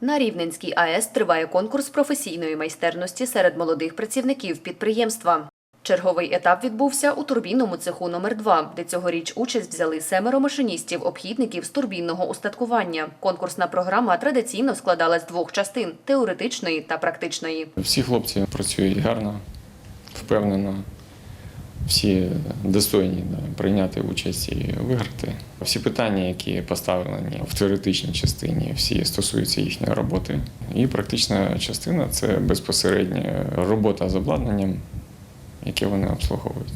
На Рівненській АЕС триває конкурс професійної майстерності серед молодих працівників підприємства. Черговий етап відбувся у турбінному цеху номер 2 де цьогоріч участь взяли семеро машиністів обхідників з турбінного устаткування. Конкурсна програма традиційно складалась з двох частин теоретичної та практичної. Всі хлопці працюють гарно, впевнено. Всі достойні прийняти участь і виграти. Всі питання, які поставлені в теоретичній частині, всі стосуються їхньої роботи. І практична частина це безпосередня робота з обладнанням, яке вони обслуговують.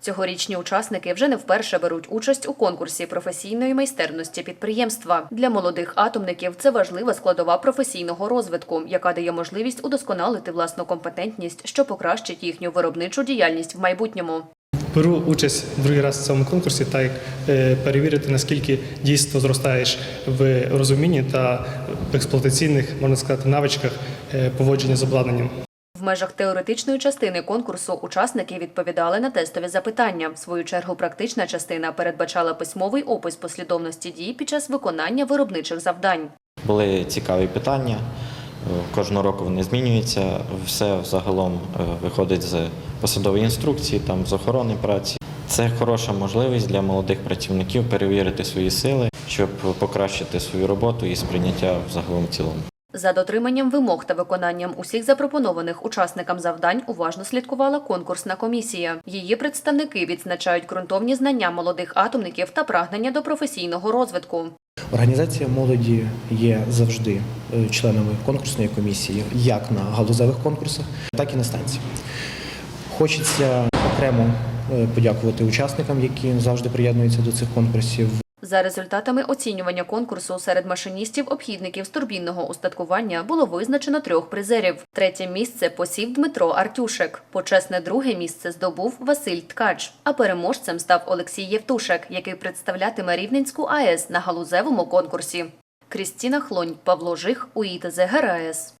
Цьогорічні учасники вже не вперше беруть участь у конкурсі професійної майстерності підприємства. Для молодих атомників це важлива складова професійного розвитку, яка дає можливість удосконалити власну компетентність, що покращить їхню виробничу діяльність в майбутньому. Беру участь другий раз в цьому конкурсі, так як е, перевірити, наскільки дійсно зростаєш в розумінні та в експлуатаційних, можна сказати, навичках е, поводження з обладнанням. Межах теоретичної частини конкурсу учасники відповідали на тестові запитання. В свою чергу, практична частина передбачала письмовий опис послідовності дій під час виконання виробничих завдань. Були цікаві питання. Е, Кожного року вони змінюються. Все загалом е, виходить з посадової інструкції, там з охорони праці. Це хороша можливість для молодих працівників перевірити свої сили, щоб покращити свою роботу і сприйняття взагалом в цілому. За дотриманням вимог та виконанням усіх запропонованих учасникам завдань уважно слідкувала конкурсна комісія. Її представники відзначають ґрунтовні знання молодих атомників та прагнення до професійного розвитку. Організація молоді є завжди е, членами конкурсної комісії, як на галузевих конкурсах, так і на станції. Хочеться окремо е, подякувати учасникам, які завжди приєднуються до цих конкурсів. За результатами оцінювання конкурсу серед машиністів-обхідників з турбінного устаткування було визначено трьох призерів. Третє місце посів Дмитро Артюшек. Почесне друге місце здобув Василь Ткач. А переможцем став Олексій Євтушек, який представлятиме Рівненську АЕС на галузевому конкурсі. Крістіна Хлонь, Павло Жих, УІТЗ ГРАЕС.